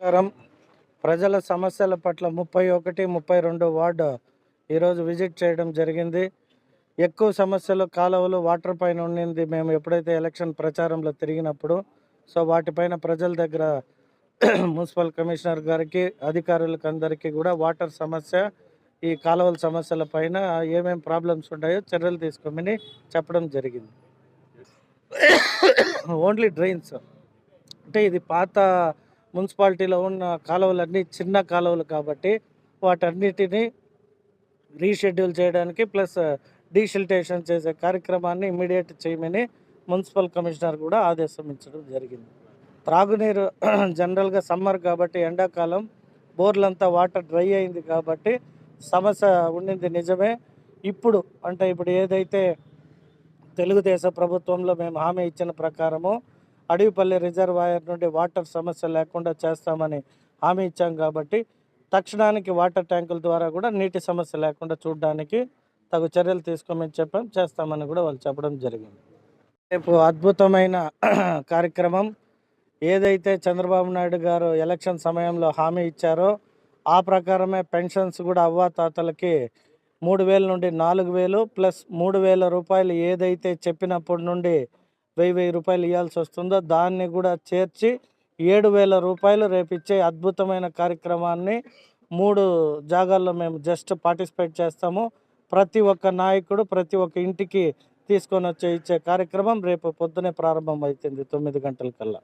నమస్కారం. ప్రజల సమస్యల పట్ల ముప్పై ఒకటి ముప్పై రెండు వార్డు ఈరోజు విజిట్ చేయడం జరిగింది. ఎక్కువ సమస్యలు కాలువలు వాటర్ పైన ఉండింది. మేము ఎప్పుడైతే ఎలక్షన్ ప్రచారంలో తిరిగినప్పుడు సో వాటిపైన ప్రజల దగ్గర మున్సిపల్ కమిషనర్ గారికి అధికారులకు అందరికీ కూడా వాటర్ సమస్య ఈ కాలువల సమస్యల పైన ఏమేం ప్రాబ్లమ్స్ ఉన్నాయో చర్యలు తీసుకోమని చెప్పడం జరిగింది. Only drains. అంటే ఇది పాత మున్సిపాలిటీలో ఉన్న కాలువలన్నీ చిన్న కాలువలు కాబట్టి వాటన్నిటిని రీషెడ్యూల్ చేయడానికి ప్లస్ డీషిల్టేషన్ చేసే కార్యక్రమాన్ని ఇమీడియట్ చేయమని మున్సిపల్ కమిషనర్ కూడా ఆదేశించడం జరిగింది. త్రాగునీరు జనరల్గా సమ్మర్ కాబట్టి ఎండాకాలం బోర్లంతా వాటర్ డ్రై అయింది కాబట్టి సమస్య ఉండింది నిజమే. ఇప్పుడు అంటే ఇప్పుడు ఏదైతే తెలుగుదేశం ప్రభుత్వంలో మేము హామీ ఇచ్చిన ప్రకారము అడవిపల్లి రిజర్వాయర్ నుండి వాటర్ సమస్య లేకుండా చేస్తామని హామీ ఇచ్చాం కాబట్టి తక్షణానికి వాటర్ ట్యాంకుల ద్వారా కూడా నీటి సమస్య లేకుండా చూడడానికి తగు చర్యలు తీసుకోమని చెప్పాం చేస్తామని కూడా వాళ్ళు చెప్పడం జరిగింది. రేపు అద్భుతమైన కార్యక్రమం. ఏదైతే చంద్రబాబు నాయుడు గారు ఎలక్షన్ సమయంలో హామీ ఇచ్చారో ఆ ప్రకారమే పెన్షన్స్ కూడా అవ్వాతాతలకి మూడు వేల నుండి నాలుగు వేలు ప్లస్ మూడు వేల రూపాయలు ఏదైతే చెప్పినప్పటి నుండి వెయ్యి వెయ్యి రూపాయలు ఇవ్వాల్సి వస్తుందో దాన్ని కూడా చేర్చి ఏడు వేల రూపాయలు రేపు ఇచ్చే అద్భుతమైన కార్యక్రమాన్ని మూడు జాగాల్లో మేము జస్ట్ పార్టిసిపేట్ చేస్తాము. ప్రతి ఒక్క నాయకుడు ప్రతి ఒక్క ఇంటికి తీసుకొని వచ్చే ఇచ్చే కార్యక్రమం రేపు పొద్దునే ప్రారంభం అవుతుంది తొమ్మిది గంటలకల్లా.